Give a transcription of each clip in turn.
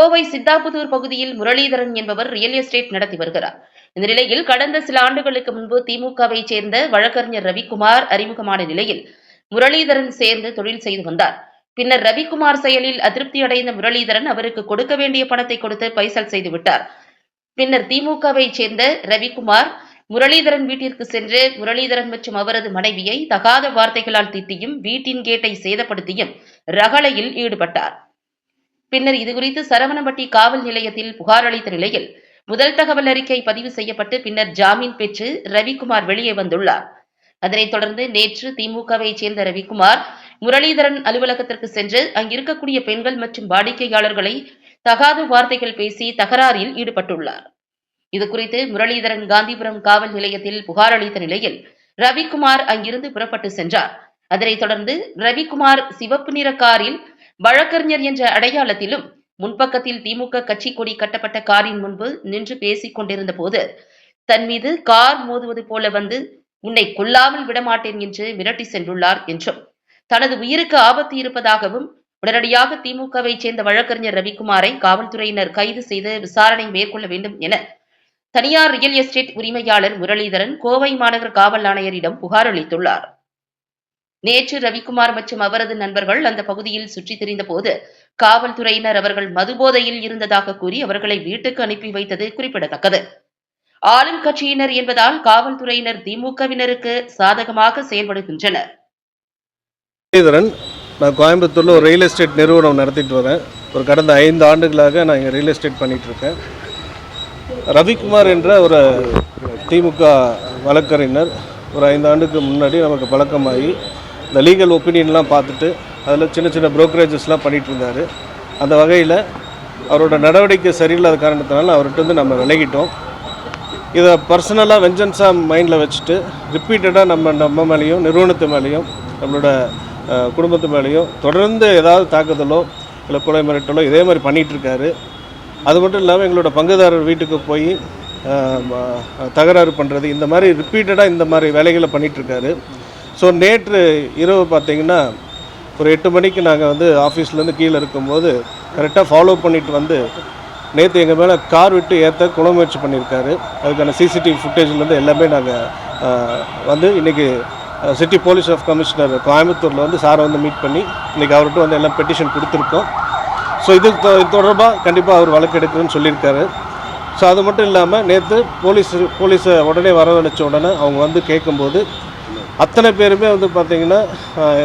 கோவை சித்தாபுதூர் பகுதியில் முரளிதரன் என்பவர் real estate நடத்தி வருகிறார். இந்த நிலையில் கடந்த சில ஆண்டுகளுக்கு முன்பு திமுகவை சேர்ந்த வழக்கறிஞர் ரவிக்குமார் அறிமுகமான நிலையில் முரளிதரன் சேர்ந்து தொழில் செய்து வந்தார். பின்னர் ரவிக்குமார் செயலில் அதிருப்தி அடைந்த முரளிதரன் அவருக்கு கொடுக்க வேண்டிய பணத்தை கொடுத்து பைசல் செய்து விட்டார். பின்னர் திமுகவை சேர்ந்த ரவிக்குமார் முரளிதரன் வீட்டிற்கு சென்று முரளிதரன் மற்றும் அவரது மனைவியை தகாத வார்த்தைகளால் திட்டியும் வீட்டின் கேட்டை சேதப்படுத்தியும் ரகளையில் ஈடுபட்டார். பின்னர் இதுகுறித்து சரவணம்பட்டி காவல் நிலையத்தில் புகார் அளித்த நிலையில் முதல் தகவல் அறிக்கை பதிவு செய்யப்பட்டு பின்னர் ஜாமீன் பெற்று ரவிக்குமார் வெளியே வந்துள்ளார். அதனைத் தொடர்ந்து நேற்று திமுகவை சேர்ந்த ரவிக்குமார் முரளிதரன் அலுவலகத்திற்கு சென்று அங்கிருக்கக்கூடிய பெண்கள் மற்றும் வாடிக்கையாளர்களை தகாத வார்த்தைகள் பேசி தகராறில் ஈடுபட்டுள்ளார். இதுகுறித்து முரளிதரன் காந்திபுரம் காவல் நிலையத்தில் புகார் அளித்த நிலையில் ரவிக்குமார் அங்கிருந்து புறப்பட்டு சென்றார். அதனைத் தொடர்ந்து ரவிக்குமார் சிவப்பு நிற காரில் வழக்கறிஞர் என்ற அடையாளத்திலும் முன்பக்கத்தில் திமுக கட்சி கொடி கட்டப்பட்ட காரின் முன்பு நின்று பேசிக் கொண்டிருந்த போது தன் மீது கார் மோதுவது போல வந்து உன்னை கொல்லாமல் விடமாட்டேன் என்று மிரட்டி சென்றுள்ளார் என்றும் தனது உயிருக்கு ஆபத்து இருப்பதாகவும் உடனடியாக திமுகவை சேர்ந்த வழக்கறிஞர் ரவிக்குமாரை காவல்துறையினர் கைது செய்து விசாரணை மேற்கொள்ள வேண்டும் என தனியார் ரியல் எஸ்டேட் உரிமையாளர் முரளிதரன் கோவை மாநகர காவல் ஆணையரிடம் புகார் அளித்துள்ளார். நேற்று ரவிக்குமார் மற்றும் அவரது நண்பர்கள் அந்த பகுதியில் சுற்றித் திரிந்தபோது காவல்துறையினர் அவர்கள் மதுபோதையில் இருந்ததாக கூறி அவர்களை வீட்டுக்கு அனுப்பி வைத்தது குறிப்பிடத்தக்கது. ஆளும் கட்சியினர் என்பதால் காவல்துறையினர் திமுகவினருக்கு சாதகமாக செயல்படுகின்றனர். நான் கோயம்புத்தூரில் ஒரு ரியல் எஸ்டேட் நிறுவனம் நடத்திட்டு வரேன். ஒரு கடந்த ஐந்து ஆண்டுகளாக நான் இங்கே ரியல் எஸ்டேட் பண்ணிட்டு இருக்கேன். ரவிக்குமார் என்ற ஒரு திமுக வழக்கறிஞர் ஒரு ஐந்து ஆண்டுக்கு முன்னாடி நமக்கு பழக்கமாகி இந்த லீகல் ஒப்பீனியன்லாம் பார்த்துட்டு அதில் சின்ன சின்ன ப்ரோக்கரேஜஸ்லாம் பண்ணிகிட்டு இருந்தார். அந்த வகையில் அவரோட நடவடிக்கை சரியில்லாத காரணத்தினால அவர்கிட்ட வந்து நம்ம விலகிட்டோம். இதை பர்சனலாக வெஞ்சன்ஸாக மைண்டில் வச்சுட்டு ரிப்பீட்டடாக நம்ம நம்ம மேலேயும் நிறுவனத்து மேலேயும் நம்மளோட குடும்பத்து மேலேயும் தொடர்ந்து ஏதாவது தாக்குதலோ இல்லை கொலை மிரட்டலோ இதே மாதிரி பண்ணிகிட்ருக்காரு அது மட்டும் இல்லாமல் எங்களோட பங்குதாரர் வீட்டுக்கு போய் தகராறு பண்ணுறது இந்த மாதிரி ரிப்பீட்டடாக இந்த மாதிரி வேலைகளை பண்ணிகிட்ருக்காரு ஸோ நேற்று இரவு பார்த்தீங்கன்னா ஒரு எட்டு மணிக்கு நாங்கள் வந்து ஆஃபீஸ்லேருந்து கீழே இருக்கும்போது கரெக்டாக ஃபாலோ பண்ணிட்டு வந்து நேற்று எங்கள் மேலே கார் விட்டு ஏற்ற கொலை முயற்சி பண்ணியிருக்காரு அதுக்கான சிசிடிவி ஃபுட்டேஜ்லேருந்து எல்லாமே நாங்கள் வந்து இன்றைக்கி சிட்டி போலீஸ் ஆஃப் கமிஷனர் கோயம்புத்தூரில் வந்து சாரை வந்து மீட் பண்ணி இன்றைக்கி அவர்கிட்ட வந்து எல்லாம் பெட்டிஷன் கொடுத்துருக்கோம். ஸோ இது தொ- இது தொடர்பாக கண்டிப்பாக அவர் வழக்கு எடுக்கிறேன்னு சொல்லியிருக்காரு. ஸோ அது மட்டும் இல்லாமல் நேற்று போலீஸ் போலீஸை உடனே வரவழைச்ச உடனே அவங்க வந்து கேட்கும்போது அத்தனை பேருமே வந்து பார்த்தீங்கன்னா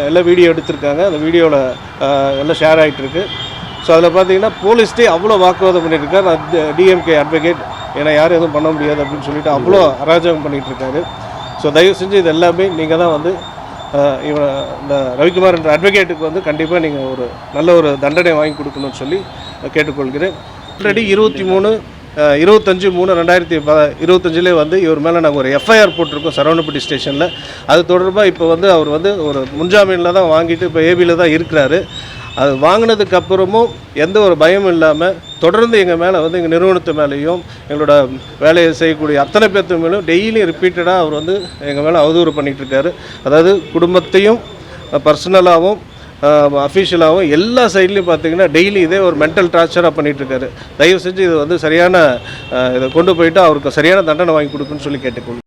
எல்லாம் வீடியோ எடுத்திருக்காங்க. அந்த வீடியோவில் எல்லாம் ஷேர் ஆகிட்டுருக்கு ஸோ அதில் பார்த்தீங்கன்னா போலீஸ்டே அவ்வளோ வாக்குவாதம் பண்ணியிருக்காரு டிஎம்கே அட்வொகேட் ஏன்னா யாரும் எதுவும் பண்ண முடியாது அப்படின்னு சொல்லிட்டு அவ்வளோ அராஜகம் பண்ணிட்டு இருக்காரு ஸோ தயவு செஞ்சு இது எல்லாமே நீங்கள் தான் வந்து ஆஹ், இவன் இந்த ரவிக்குமார் என்ற அட்வொகேட்டுக்கு வந்து கண்டிப்பாக நீங்கள் ஒரு நல்ல ஒரு தண்டனை வாங்கி கொடுக்கணும்னு சொல்லி கேட்டுக்கொள்கிறேன். ஆல்ரெடி இருபத்தி மூணு இருபத்தஞ்சு மூணு ரெண்டாயிரத்தி ப இருபத்தஞ்சிலே வந்து இவர் மேலே நாங்கள் ஒரு எஃப்ஐஆர் போட்டிருக்கோம் சரவணப்பட்டி ஸ்டேஷனில். அது தொடர்பாக இப்போ வந்து அவர் வந்து ஒரு முன்ஜாமீனில் தான் வாங்கிட்டு இப்போ ஏபியில் தான் இருக்கிறாரு. அது வாங்கினதுக்கு அப்புறமும் எந்த ஒரு பயமும் இல்லாமல் தொடர்ந்து எங்கள் மேலே வந்து எங்கள் நிறுவனத்து மேலேயும் எங்களோட வேலையை செய்யக்கூடிய அத்தனை பேர்த்து மேலேயும் டெய்லியும் ரிப்பீட்டடாக அவர் வந்து எங்கள் மேலே அவதூறு பண்ணிகிட்டு இருக்காரு. அதாவது குடும்பத்தையும் பர்சனலாகவும் அஃபிஷியலாகவும் எல்லா சைட்லேயும் பார்த்தீங்கன்னா டெய்லி இதே ஒரு மென்டல் டார்ச்சராக பண்ணிகிட்ருக்காரு தயவு செஞ்சு இது வந்து சரியான இதை கொண்டு போயிட்டு அவருக்கு சரியான தண்டனை வாங்கி கொடுக்குன்னு சொல்லி கேட்டுக்கொள்ளும்